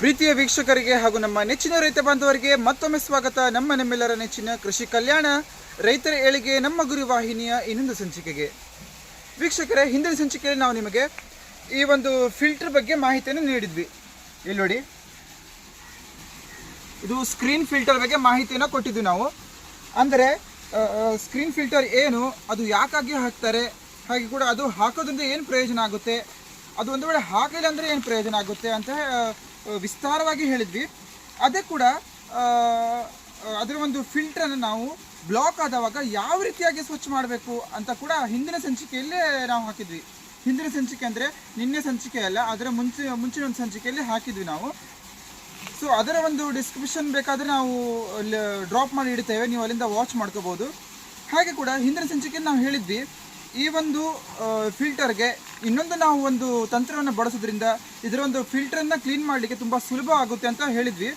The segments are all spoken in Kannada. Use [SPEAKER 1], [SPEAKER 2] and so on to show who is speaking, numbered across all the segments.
[SPEAKER 1] ಪ್ರೀತಿಯ ವೀಕ್ಷಕರಿಗೆ ಹಾಗೂ ನಮ್ಮ ನೆಚ್ಚಿನ ರೈತ ಬಾಂಧವರಿಗೆ ಮತ್ತೊಮ್ಮೆ ಸ್ವಾಗತ. ನಮ್ಮ ನಮ್ಮೆಲ್ಲರ ನೆಚ್ಚಿನ ಕೃಷಿ ಕಲ್ಯಾಣ ರೈತರ ಏಳಿಗೆ, ನಮ್ಮ ಗುರಿ ವಾಹಿನಿಯ ಇನ್ನೊಂದು ಸಂಚಿಕೆಗೆ. ವೀಕ್ಷಕರೇ, ಹಿಂದಿನ ಸಂಚಿಕೆಯಲ್ಲಿ ನಾವು ನಿಮಗೆ ಈ ಒಂದು ಫಿಲ್ಟರ್ ಬಗ್ಗೆ ಮಾಹಿತಿಯನ್ನು ನೀಡಿದ್ವಿ. ಇಲ್ಲಿ ನೋಡಿ. ಇದು ಸ್ಕ್ರೀನ್ ಫಿಲ್ಟರ್ ಬಗ್ಗೆ ಮಾಹಿತಿಯನ್ನು ಕೊಟ್ಟಿದ್ವಿ ನಾವು. ಅಂದರೆ ಸ್ಕ್ರೀನ್ ಫಿಲ್ಟರ್ ಏನು, ಅದು ಯಾಕಾಗಿ ಹಾಕ್ತಾರೆ, ಹಾಗೆ ಕೂಡ ಅದು ಹಾಕೋದ್ರಿಂದ ಏನು ಪ್ರಯೋಜನ ಆಗುತ್ತೆ, ಅದು ಒಂದು ವೇಳೆ ಹಾಕಿಲ್ಲ ಅಂದರೆ ಏನು ಪ್ರಯೋಜನ ಆಗುತ್ತೆ ಅಂತ ವಿಸ್ತಾರವಾಗಿ ಹೇಳಿದ್ವಿ. ಅದೇ ಕೂಡ ಅದರ ಒಂದು ಫಿಲ್ಟ್ರನ್ನು ನಾವು ಬ್ಲಾಕ್ ಆದವಾಗ ಯಾವ ರೀತಿಯಾಗಿ ಸ್ವಚ್ಛ ಮಾಡಬೇಕು ಅಂತ ಕೂಡ ಹಿಂದಿನ ಸಂಚಿಕೆಯಲ್ಲೇ ನಾವು ಹಾಕಿದ್ವಿ. ಹಿಂದಿನ ಸಂಚಿಕೆ ಅಂದರೆ ನಿನ್ನೆ ಸಂಚಿಕೆ ಅಲ್ಲ, ಅದರ ಮುಂಚೆ, ಮುಂಚಿನ ಒಂದು ಸಂಚಿಕೆಯಲ್ಲಿ ಹಾಕಿದ್ವಿ ನಾವು. ಸೊ ಅದರ ಒಂದು ಡಿಸ್ಕ್ರಿಪ್ಷನ್ ಬೇಕಾದರೆ ನಾವು ಡ್ರಾಪ್ ಮಾಡಿ ಇಡ್ತೇವೆ, ನೀವು ಅಲ್ಲಿಂದ ವಾಚ್ ಮಾಡ್ಕೋಬೋದು. ಹಾಗೆ ಕೂಡ ಹಿಂದಿನ ಸಂಚಿಕೆಯಲ್ಲಿ ನಾವು ಹೇಳಿದ್ವಿ ಈ ಒಂದು ಫಿಲ್ಟರ್ಗೆ ಇನ್ನೊಂದು ನಾವು ಒಂದು ತಂತ್ರವನ್ನು ಬಳಸೋದ್ರಿಂದ ಇದರ ಒಂದು ಫಿಲ್ಟರನ್ನು ಕ್ಲೀನ್ ಮಾಡಲಿಕ್ಕೆ ತುಂಬ ಸುಲಭ ಆಗುತ್ತೆ ಅಂತ ಹೇಳಿದ್ವಿ.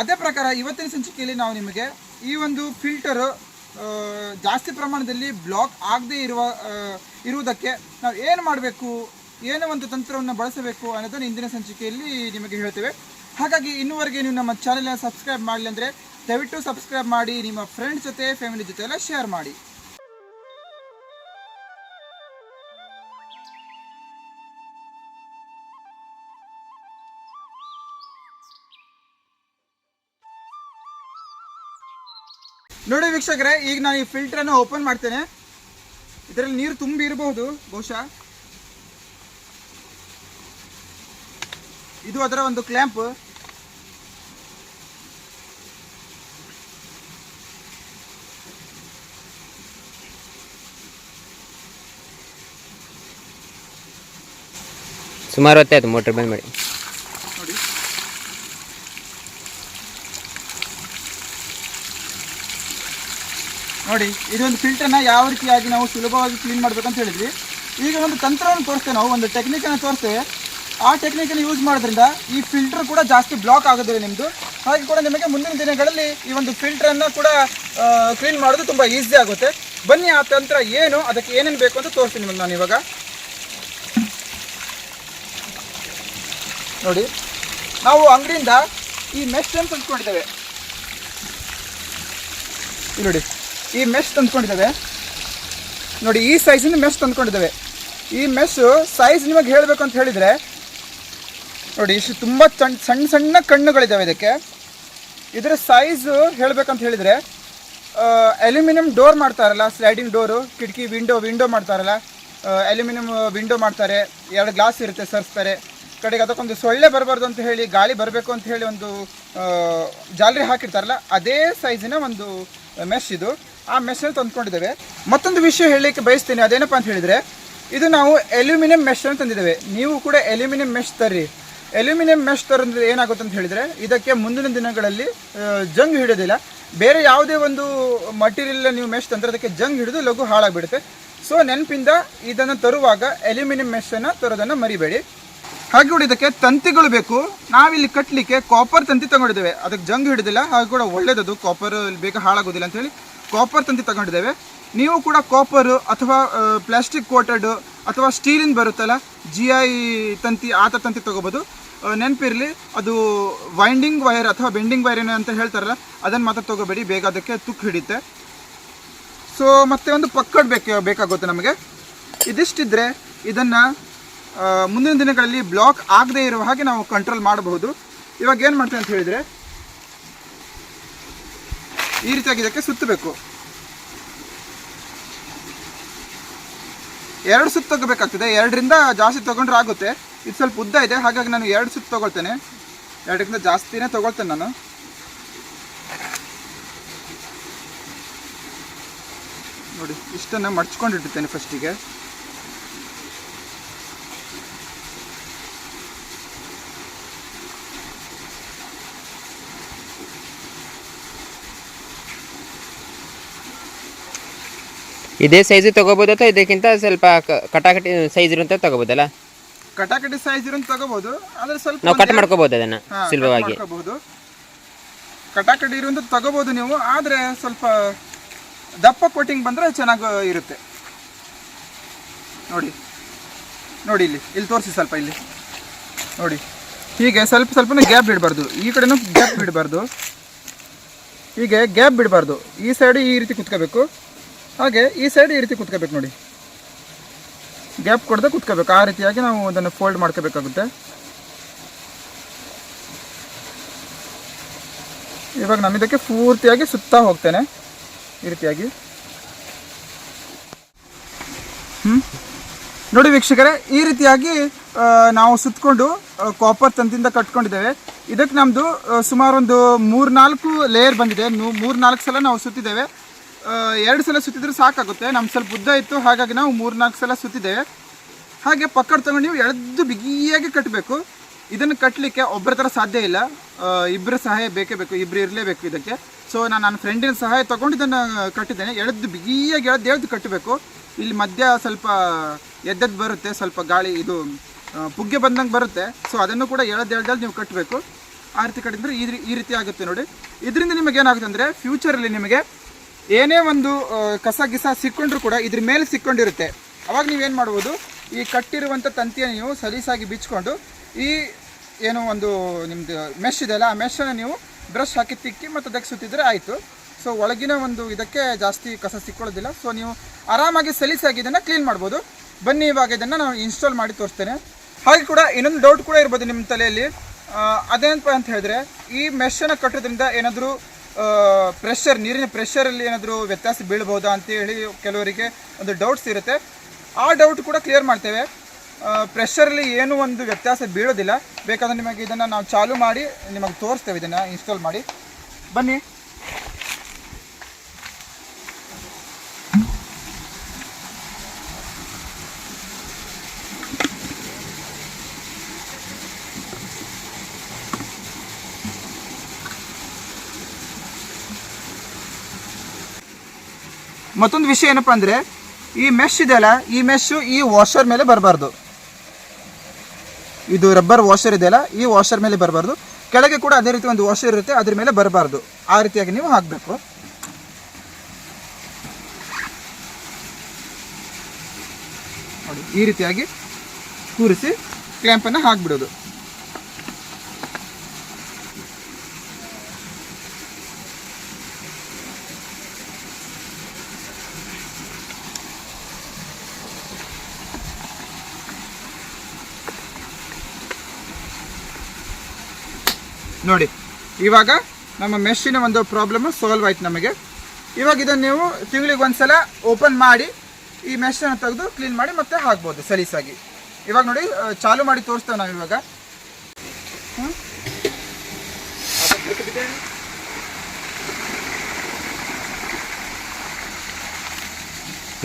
[SPEAKER 1] ಅದೇ ಪ್ರಕಾರ ಇವತ್ತಿನ ಸಂಚಿಕೆಯಲ್ಲಿ ನಾವು ನಿಮಗೆ ಈ ಒಂದು ಫಿಲ್ಟರ್ ಜಾಸ್ತಿ ಪ್ರಮಾಣದಲ್ಲಿ ಬ್ಲಾಕ್ ಆಗದೇ ಇರುವ ಇರುವುದಕ್ಕೆ ನಾವು ಏನು ಮಾಡಬೇಕು, ಏನು ಒಂದು ತಂತ್ರವನ್ನು ಬಳಸಬೇಕು ಅನ್ನೋದನ್ನು ಇಂದಿನ ಸಂಚಿಕೆಯಲ್ಲಿ ನಿಮಗೆ ಹೇಳ್ತೇವೆ. ಹಾಗಾಗಿ ಇನ್ನುವರೆಗೆ ನೀವು ನಮ್ಮ ಚಾನೆಲ್ನ ಸಬ್ಸ್ಕ್ರೈಬ್ ಮಾಡಲಿ ಅಂದರೆ ದಯವಿಟ್ಟು ಸಬ್ಸ್ಕ್ರೈಬ್ ಮಾಡಿ, ನಿಮ್ಮ ಫ್ರೆಂಡ್ಸ್ ಜೊತೆ ಫ್ಯಾಮಿಲಿ ಜೊತೆ ಎಲ್ಲ ಶೇರ್ ಮಾಡಿ. ನೋಡಿ ವೀಕ್ಷಕರೇ, ಈಗ ನಾನು ಈ ಫಿಲ್ಟರನ್ನು ಓಪನ್ ಮಾಡ್ತೇನೆ. ಇದರಲ್ಲಿ ನೀರು ತುಂಬಿ ಇರಬಹುದು, ಬಹುಶಃ. ಇದು ಅದರ ಒಂದು ಕ್ಲ್ಯಾಂಪ್
[SPEAKER 2] ಸುಮಾರು ಹೊತ್ತಾಯ್ತು ಮೋಟರ್ ಬಂದ್ ಮಾಡಿ
[SPEAKER 1] ನೋಡಿ ನೋಡಿ ಇದೊಂದು ಫಿಲ್ಟರ್ನ ಯಾವ ರೀತಿಯಾಗಿ ನಾವು ಸುಲಭವಾಗಿ ಕ್ಲೀನ್ ಮಾಡಬೇಕಂತ ಹೇಳಿದ್ವಿ. ಈಗ ಒಂದು ತಂತ್ರವನ್ನು ತೋರಿಸ್ತೇವೆ ನಾವು, ಒಂದು ಟೆಕ್ನಿಕನ್ನು ತೋರಿಸ್ತೇವೆ. ಆ ಟೆಕ್ನಿಕನ್ನು ಯೂಸ್ ಮಾಡೋದ್ರಿಂದ ಈ ಫಿಲ್ಟರ್ ಕೂಡ ಜಾಸ್ತಿ ಬ್ಲಾಕ್ ಆಗೋದಿಲ್ಲ ನಿಮ್ಮದು ಹಾಗೆ ಕೂಡ ನಿಮಗೆ ಮುಂದಿನ ದಿನಗಳಲ್ಲಿ ಈ ಒಂದು ಫಿಲ್ಟ್ರನ್ನು ಕೂಡ ಕ್ಲೀನ್ ಮಾಡೋದು ತುಂಬ ಈಸಿ ಆಗುತ್ತೆ. ಬನ್ನಿ ಆ ತಂತ್ರ ಏನು, ಅದಕ್ಕೆ ಏನೇನು ಬೇಕು ಅಂತ ತೋರಿಸ್ತೀನಿ ನಿಮಗೆ ನಾನು ಇವಾಗ. ನೋಡಿ, ನಾವು ಅಂಗಡಿಯಿಂದ ಈ ಮೆಸ್ಟನ್ನು ತಂದ್ಕೊಂಡಿದ್ದೇವೆ ನೋಡಿ. ಈ ಮೆಶ್ ತಂದ್ಕೊಂಡಿದ್ದಾವೆ. ನೋಡಿ, ಈ ಸೈಜಿನ ಮೆಶ್ ತಂದ್ಕೊಂಡಿದ್ದಾವೆ. ಈ ಮೆಸ್ಸು ಸೈಜ್ ನಿಮಗೆ ಹೇಳಬೇಕು ಅಂತ ಹೇಳಿದರೆ, ನೋಡಿ, ಇಷ್ಟು ತುಂಬ ಸಣ್ಣ ಸಣ್ಣ ಸಣ್ಣ ಕಣ್ಣುಗಳಿದ್ದಾವೆ ಇದಕ್ಕೆ. ಇದರ ಸೈಜು ಹೇಳಬೇಕಂತ ಹೇಳಿದರೆ ಅಲ್ಯೂಮಿನಿಯಂ ಡೋರ್ ಮಾಡ್ತಾರಲ್ಲ ಸ್ಲೈಡಿಂಗ್ ಡೋರು ಕಿಟಕಿ ವಿಂಡೋ ವಿಂಡೋ ಮಾಡ್ತಾರಲ್ಲ ಅಲ್ಯೂಮಿನಿಯಂ ವಿಂಡೋ ಮಾಡ್ತಾರೆ, ಎರಡು ಗ್ಲಾಸ್ ಇರುತ್ತೆ ಸರ್ಸ್ತಾರೆ. ಕಡೆಗೆ ಅದಕ್ಕೊಂದು ಸೊಳ್ಳೆ ಬರಬಾರ್ದು ಅಂತ ಹೇಳಿ, ಗಾಳಿ ಬರಬೇಕು ಅಂತ ಹೇಳಿ ಒಂದು ಜಾಲರಿ ಹಾಕಿರ್ತಾರಲ್ಲ, ಅದೇ ಸೈಜಿನ ಒಂದು ಮೆಶ್ ಇದು. ಆ ಮೆಶನ್ನು ತಂದ್ಕೊಂಡಿದ್ದೇವೆ. ಮತ್ತೊಂದು ವಿಷಯ ಹೇಳಲಿಕ್ಕೆ ಬಯಸ್ತೀನಿ. ಅದೇನಪ್ಪ ಅಂತ ಹೇಳಿದರೆ, ಇದು ನಾವು ಅಲ್ಯೂಮಿನಿಯಂ ಅನ್ನು ತಂದಿದ್ದೇವೆ. ನೀವು ಕೂಡ ಅಲ್ಯೂಮಿನಿಯಂ ಮೆಶ್ ತರ್ರಿ. ಅಲ್ಯೂಮಿನಿಯಂ ಮೆಶ್ ತರಂದ್ರೆ ಏನಾಗುತ್ತೆ ಅಂತ ಹೇಳಿದರೆ, ಇದಕ್ಕೆ ಮುಂದಿನ ದಿನಗಳಲ್ಲಿ ಜಂಗ್ ಹಿಡಿಯೋದಿಲ್ಲ. ಬೇರೆ ಯಾವುದೇ ಒಂದು ಮಟೀರಿಯಲ್ ನೀವು ಮೆಶ್ ತಂದ್ರೆ ಅದಕ್ಕೆ ಜಂಗ್ ಹಿಡಿದು ಲಘು ಹಾಳಾಗ್ಬಿಡುತ್ತೆ. ಸೊ ನೆನಪಿಂದ ಇದನ್ನು ತರುವಾಗ ಅಲ್ಯೂಮಿನಿಯಂ ಮೆಶನ್ನು ತರೋದನ್ನು ಮರಿಬೇಡಿ. ಹಾಗೆ ಕೂಡ ಇದಕ್ಕೆ ತಂತಿಗಳು ಬೇಕು. ನಾವಿಲ್ಲಿ ಕಟ್ಟಲಿಕ್ಕೆ ಕಾಪರ್ ತಂತಿ ತಗೊಂಡಿದ್ದೇವೆ. ಅದಕ್ಕೆ ಜಂಗ್ ಹಿಡಿದಿಲ್ಲ. ಹಾಗೆ ಕೂಡ ಒಳ್ಳೇದದು. ಕಾಪರ್ ಬೇಗ ಹಾಳಾಗೋದಿಲ್ಲ ಅಂತ ಹೇಳಿ ಕಾಪರ್ ತಂತಿ ತಗೊಂಡಿದ್ದೇವೆ. ನೀವು ಕೂಡ ಕಾಪರ್ ಅಥವಾ ಪ್ಲಾಸ್ಟಿಕ್ ಕೋಟೆಡ್ ಅಥವಾ ಸ್ಟೀಲಿನ ಬರುತ್ತಲ್ಲ ಜಿ ಐ ತಂತಿ, ಆ ತಂತಿ ತಗೋಬೋದು. ನೆನಪಿರಲಿ, ಅದು ವೈಂಡಿಂಗ್ ವೈರ್ ಅಥವಾ ಬೆಂಡಿಂಗ್ ವೈರ್ ಏನೋ ಅಂತ ಹೇಳ್ತಾರಲ್ಲ, ಅದನ್ನು ಮಾತ್ರ ತಗೋಬೇಡಿ. ಬೇಗ ಅದಕ್ಕೆ ತುಕ್ಕು ಹಿಡಿಯುತ್ತೆ. ಸೊ ಮತ್ತೆ ಒಂದು ಪಕ್ಕಡ್ ಬೇಕು, ಬೇಕಾಗುತ್ತೆ ನಮಗೆ. ಇದಿಷ್ಟಿದ್ರೆ ಇದನ್ನು ಮುಂದಿನ ದಿನಗಳಲ್ಲಿ ಬ್ಲಾಕ್ ಆಗದೇ ಇರುವ ಹಾಗೆ ನಾವು ಕಂಟ್ರೋಲ್ ಮಾಡಬಹುದು. ಇವಾಗ ಏನು ಮಾಡ್ತೇವೆ ಅಂತ ಹೇಳಿದರೆ, ಈ ರೀತಿಯಾಗಿ ಇದಕ್ಕೆ ಸುತ್ತಬೇಕು. ಎರಡು ಸುತ್ತು ತಗೋಬೇಕಾಗ್ತದೆ. ಎರಡರಿಂದ ಜಾಸ್ತಿ ತಗೊಂಡ್ರೆ ಆಗುತ್ತೆ. ಇದು ಸ್ವಲ್ಪ ಉದ್ದ ಇದೆ. ಹಾಗಾಗಿ ನಾನು ಎರಡು ಸುತ್ತು ತೊಗೊಳ್ತೇನೆ. ಎರಡಕ್ಕಿಂತ ಜಾಸ್ತಿನೇ ತೊಗೊಳ್ತೇನೆ ನಾನು. ನೋಡಿ, ಇಷ್ಟನ್ನು ಮಡ್ಚ್ಕೊಂಡಿಟ್ಟಿರ್ತೇನೆ ಫಸ್ಟಿಗೆ
[SPEAKER 2] ಇದೇ ಸೈಜ್ ತಗೋಬಹುದು ಅಥವಾ ಇದಕ್ಕಿಂತ ಸ್ವಲ್ಪ ಕಟಾಕಟಿ ಸೈಜ್ ಇರುವಂತ ತಗೋಬೋದಲ್ಲ?
[SPEAKER 1] ಕಟಾಕಟಿ ಸೈಜ್ ಇರೋದು ತಗೋಬಹುದು ಆದ್ರೆ ಸ್ವಲ್ಪ
[SPEAKER 2] ನಾವು ಕಟ್ ಮಾಡ್ಕೋಬಹುದು ಅದನ್ನ ಸುಲಭವಾಗಿ.
[SPEAKER 1] ಕಟಾಕಟಿ ಇರುವಂತ ತಗೋಬಹುದು ನೀವು ಆದ್ರೆ ಸ್ವಲ್ಪ ದಪ್ಪ ಕೋಟಿಂಗ್ ಬಂದ್ರೆ ಚೆನ್ನಾಗಿ ಇರುತ್ತೆ. ನೋಡಿ ನೋಡಿ ಇಲ್ಲಿ ಇಲ್ಲಿ ತೋರಿಸಿ ಸ್ವಲ್ಪ ಇಲ್ಲಿ. ನೋಡಿ ಹೀಗೆ ಸ್ವಲ್ಪ ಸ್ವಲ್ಪನೇ ಗ್ಯಾಪ್ ಬಿಡಬಾರ್ದು. ಈ ಕಡೆನೂ ಗ್ಯಾಪ್ ಬಿಡಬಾರ್ದು. ಹೀಗೆ ಗ್ಯಾಪ್ ಬಿಡಬಾರ್ದು. ಈ ಸೈಡ್ ಈ ರೀತಿ ಕುತ್ಕೋಬೇಕು. ಹಾಗೆ ಈ ಸೈಡ್ ಈ ರೀತಿ ಕುತ್ಕೋಬೇಕು ನೋಡಿ. ಗ್ಯಾಪ್ ಕೊಡದೆ ಕುತ್ಕೋಬೇಕು. ಆ ರೀತಿಯಾಗಿ ನಾವು ಅದನ್ನು ಫೋಲ್ಡ್ ಮಾಡ್ಕೋಬೇಕಾಗುತ್ತೆ. ಇವಾಗ ನಾನು ಇದಕ್ಕೆ ಪೂರ್ತಿಯಾಗಿ ಸುತ್ತಾ ಹೋಗ್ತೇನೆ. ಈ ರೀತಿಯಾಗಿ. ಹ್ಞೂ ನೋಡಿ ವೀಕ್ಷಕರೇ, ಈ ರೀತಿಯಾಗಿ ನಾವು ಸುತ್ತಕೊಂಡು ಕಾಪರ್ ತಂತಿಯಿಂದ ಕಟ್ಕೊಂಡಿದ್ದೇವೆ. ಇದಕ್ಕೆ ನಮ್ಮದು ಸುಮಾರು ಒಂದು ಮೂರ್ನಾಲ್ಕು ಲೇಯರ್ ಬಂದಿದೆ. ಮೂರ್ನಾಲ್ಕು ಸಲ ನಾವು ಸುತ್ತಿದ್ದೇವೆ. ಎರಡು ಸಲ ಸುತ್ತಿದ್ರೆ ಸಾಕಾಗುತ್ತೆ. ನಮ್ಮ ಸ್ವಲ್ಪ ಉದ್ದ ಇತ್ತು. ಹಾಗಾಗಿ ನಾವು ಮೂರ್ನಾಲ್ಕು ಸಲ ಸುತ್ತಿದ್ದೇವೆ ಹಾಗೆ ಪಕ್ಕಡ ತಗೊಂಡು ನೀವು ಎಳೆದು ಬಿಗಿಯಾಗಿ ಕಟ್ಟಬೇಕು ಇದನ್ನು ಕಟ್ಟಲಿಕ್ಕೆ ಒಬ್ಬರ ಥರ ಸಾಧ್ಯ ಇಲ್ಲ. ಇಬ್ಬರ ಸಹಾಯ ಬೇಕೇ ಬೇಕು. ಇಬ್ಬರು ಇರಲೇಬೇಕು ಇದಕ್ಕೆ. ಸೊ ನಾನು ನನ್ನ ಫ್ರೆಂಡಿನ ಸಹಾಯ ತೊಗೊಂಡು ಇದನ್ನು ಕಟ್ಟಿದ್ದೇನೆ. ಎಳೆದು ಬಿಗಿಯಾಗಿ ಎಳೆದು ಎಳೆದು ಕಟ್ಟಬೇಕು. ಇಲ್ಲಿ ಮಧ್ಯ ಸ್ವಲ್ಪ ಎದ್ದದ್ದು ಬರುತ್ತೆ. ಸ್ವಲ್ಪ ಗಾಳಿ ಇದು ಪುಗ್ಗೆ ಬಂದಂಗೆ ಬರುತ್ತೆ. ಸೊ ಅದನ್ನು ಕೂಡ ಎಳೆದು ಎಳ್ದಲ್ಲಿ ನೀವು ಕಟ್ಟಬೇಕು ಆ ರೀತಿ ಕಟ್ಟಿದ್ರೆ ಈ ಈ ರೀತಿ ಆಗುತ್ತೆ ನೋಡಿ. ಇದರಿಂದ ನಿಮಗೇನಾಗುತ್ತೆ ಅಂದರೆ ಫ್ಯೂಚರಲ್ಲಿ ನಿಮಗೆ ಏನೇ ಒಂದು ಕಸ ಗಿಸ ಸಿಕ್ಕೊಂಡ್ರು ಕೂಡ ಇದ್ರ ಮೇಲೆ ಸಿಕ್ಕೊಂಡಿರುತ್ತೆ. ಅವಾಗ ನೀವೇನು ಮಾಡ್ಬೋದು, ಈ ಕಟ್ಟಿರುವಂಥ ತಂತಿಯನ್ನು ನೀವು ಸಲೀಸಾಗಿ ಬಿಚ್ಕೊಂಡು, ಈ ಏನು ಒಂದು ನಿಮ್ಮದು ಮೆಶ್ ಇದೆಯಲ್ಲ ಆ ಮೆಶನ್ನು ನೀವು ಬ್ರಷ್ ಹಾಕಿ ತಿಕ್ಕಿ ಮತ್ತು ಅದಕ್ಕೆ ಸುತ್ತಿದ್ರೆ ಆಯಿತು. ಸೊ ಒಳಗಿನ ಒಂದು ಇದಕ್ಕೆ ಜಾಸ್ತಿ ಕಸ ಸಿಕ್ಕೊಳ್ಳೋದಿಲ್ಲ. ಸೊ ನೀವು ಆರಾಮಾಗಿ ಸಲೀಸಾಗಿ ಇದನ್ನು ಕ್ಲೀನ್ ಮಾಡ್ಬೋದು. ಬನ್ನಿ ಇವಾಗ ಇದನ್ನು ನಾನು ಇನ್ಸ್ಟಾಲ್ ಮಾಡಿ ತೋರಿಸ್ತೇನೆ. ಹಾಗೆ ಕೂಡ ಇನ್ನೊಂದು ಡೌಟ್ ಕೂಡ ಇರ್ಬೋದು ನಿಮ್ಮ ತಲೆಯಲ್ಲಿ. ಅದೇನಪ್ಪ ಅಂತ ಹೇಳಿದ್ರೆ, ಈ ಮೆಷನ್ನು ಕಟ್ಟೋದ್ರಿಂದ ಏನಾದರೂ ಪ್ರೆಷರ್ ನೀರಿನ ಪ್ರೆಷರಲ್ಲಿ ಏನಾದರೂ ವ್ಯತ್ಯಾಸ ಬೀಳ್ಬೋದಾ ಅಂತೇಳಿ ಕೆಲವರಿಗೆ ಒಂದು ಡೌಟ್ಸ್ ಇರುತ್ತೆ. ಆ ಡೌಟ್ ಕೂಡ ಕ್ಲಿಯರ್ ಮಾಡ್ತೇವೆ. ಪ್ರೆಷರಲ್ಲಿ ಏನೂ ಒಂದು ವ್ಯತ್ಯಾಸ ಬೀಳೋದಿಲ್ಲ. ಬೇಕಾದರೆ ನಿಮಗೆ ಇದನ್ನು ನಾವು ಚಾಲು ಮಾಡಿ ನಿಮಗೆ ತೋರಿಸ್ತೇವೆ, ಇದನ್ನು ಇನ್ಸ್ಟಾಲ್ ಮಾಡಿ. ಬನ್ನಿ. ಮತ್ತೊಂದು ವಿಷಯ ಏನಪ್ಪ ಅಂದರೆ, ಈ ಮೆಶ್ ಇದೆಯಲ್ಲ ಈ ಮೆಶ್ಶು ಈ ವಾಷರ್ ಮೇಲೆ ಬರಬಾರ್ದು. ಇದು ರಬ್ಬರ್ ವಾಷರ್ ಇದೆಯಲ್ಲ ಈ ವಾಷರ್ ಮೇಲೆ ಬರಬಾರ್ದು. ಕೆಳಗೆ ಕೂಡ ಅದೇ ರೀತಿ ಒಂದು ವಾಷರ್ ಇರುತ್ತೆ, ಅದ್ರ ಮೇಲೆ ಬರಬಾರ್ದು. ಆ ರೀತಿಯಾಗಿ ನೀವು ಹಾಕಬೇಕು. ಈ ರೀತಿಯಾಗಿ ಕೂರಿಸಿ ಕ್ಲ್ಯಾಂಪನ್ನು ಹಾಕ್ಬಿಡೋದು. ನೋಡಿ ಇವಾಗ ನಮ್ಮ ಮೆಷಿನ ಒಂದು ಪ್ರಾಬ್ಲಮ್ ಸಾಲ್ವ್ ಆಯ್ತು ನಮಗೆ. ಇವಾಗ ಇದನ್ನು ನೀವು ತಿಂಗಳಿಗೆ ಒಂದ್ಸಲ ಓಪನ್ ಮಾಡಿ ಈ ಮೆಷಿನ ತೆಗೆದು ಕ್ಲೀನ್ ಮಾಡಿ ಮತ್ತೆ ಹಾಕ್ಬೋದು ಸಲೀಸಾಗಿ. ಇವಾಗ ನೋಡಿ ಚಾಲು ಮಾಡಿ ತೋರಿಸ್ತೇವೆ ನಾವು ಇವಾಗ?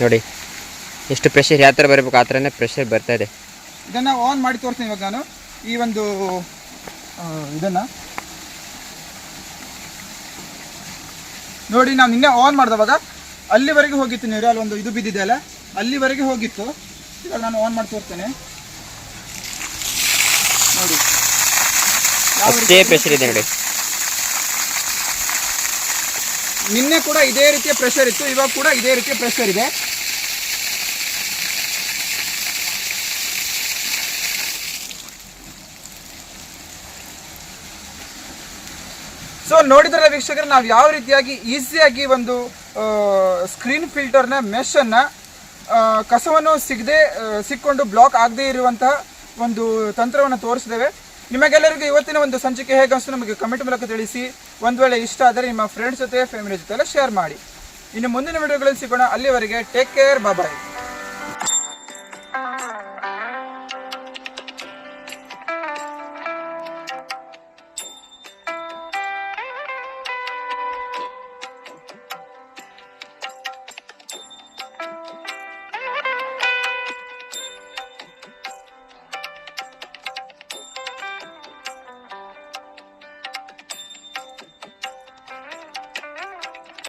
[SPEAKER 2] ನೋಡಿ ಎಷ್ಟು ಪ್ರೆಷರ್ ಯಾವ ಥರ ಬರಬೇಕು ಆ ಥರನೇ ಪ್ರೆಷರ್ ಬರ್ತಾ ಇದೆ.
[SPEAKER 1] ಇದನ್ನು ಆನ್ ಮಾಡಿ ತೋರಿಸ್ತೀನಿ ಇವಾಗ ನಾನು. ಈ ಒಂದು ಇದನ್ನ. ನೋಡಿ ನಾನು ನಿನ್ನೆ ಆನ್ ಮಾಡಿದವಾಗ ಅಲ್ಲಿವರೆಗೆ ಹೋಗಿತ್ತು ನೀರು ಅಲ್ಲಿ ಒಂದು ಇದು ಬಿದ್ದಿದೆ ಅಲ್ಲ? ಅಲ್ಲಿವರೆಗೆ ಹೋಗಿತ್ತು. ಇವಾಗ ನಾನು ಆನ್ ಮಾಡಿ ತೋರ್ತೇನೆ ನೋಡಿ.
[SPEAKER 2] ನೋಡಿ.
[SPEAKER 1] ನಿನ್ನೆ ಕೂಡ ಇದೇ ರೀತಿಯ ಪ್ರೆಷರ್ ಇತ್ತು ಇವಾಗ ಕೂಡ ಇದೇ ರೀತಿಯ ಪ್ರೆಷರ್ ಇದೆ. ಸೊ ನೋಡಿದ್ರಲ್ಲ ವೀಕ್ಷಕರು, ನಾವು ಯಾವ ರೀತಿಯಾಗಿ ಈಸಿಯಾಗಿ ಒಂದು ಸ್ಕ್ರೀನ್ ಫಿಲ್ಟರ್ನ ಮೆಷನ್ನ ಕಸವನ್ನು ಸಿಗದೆ ಸಿಕ್ಕೊಂಡು ಬ್ಲಾಕ್ ಆಗದೇ ಇರುವಂತಹ ಒಂದು ತಂತ್ರವನ್ನು ತೋರಿಸಿದ್ದೇವೆ. ನಿಮಗೆಲ್ಲರಿಗೂ ಇವತ್ತಿನ ಒಂದು ಸಂಚಿಕೆ ಹೇಗೆ ನಮಗೆ ಕಮೆಂಟ್ ಮೂಲಕ ತಿಳಿಸಿ. ಒಂದು ವೇಳೆ ಇಷ್ಟ ಆದರೆ ನಿಮ್ಮ ಫ್ರೆಂಡ್ಸ್ ಜೊತೆ ಫ್ಯಾಮಿಲಿ ಜೊತೆ ಎಲ್ಲ ಶೇರ್ ಮಾಡಿ. ಇನ್ನು ಮುಂದಿನ ವಿಡಿಯೋಗಳಲ್ಲಿ ಸಿಗೋಣ. ಅಲ್ಲಿವರೆಗೆ ಟೇಕ್ ಕೇರ್ ಬಾಯ್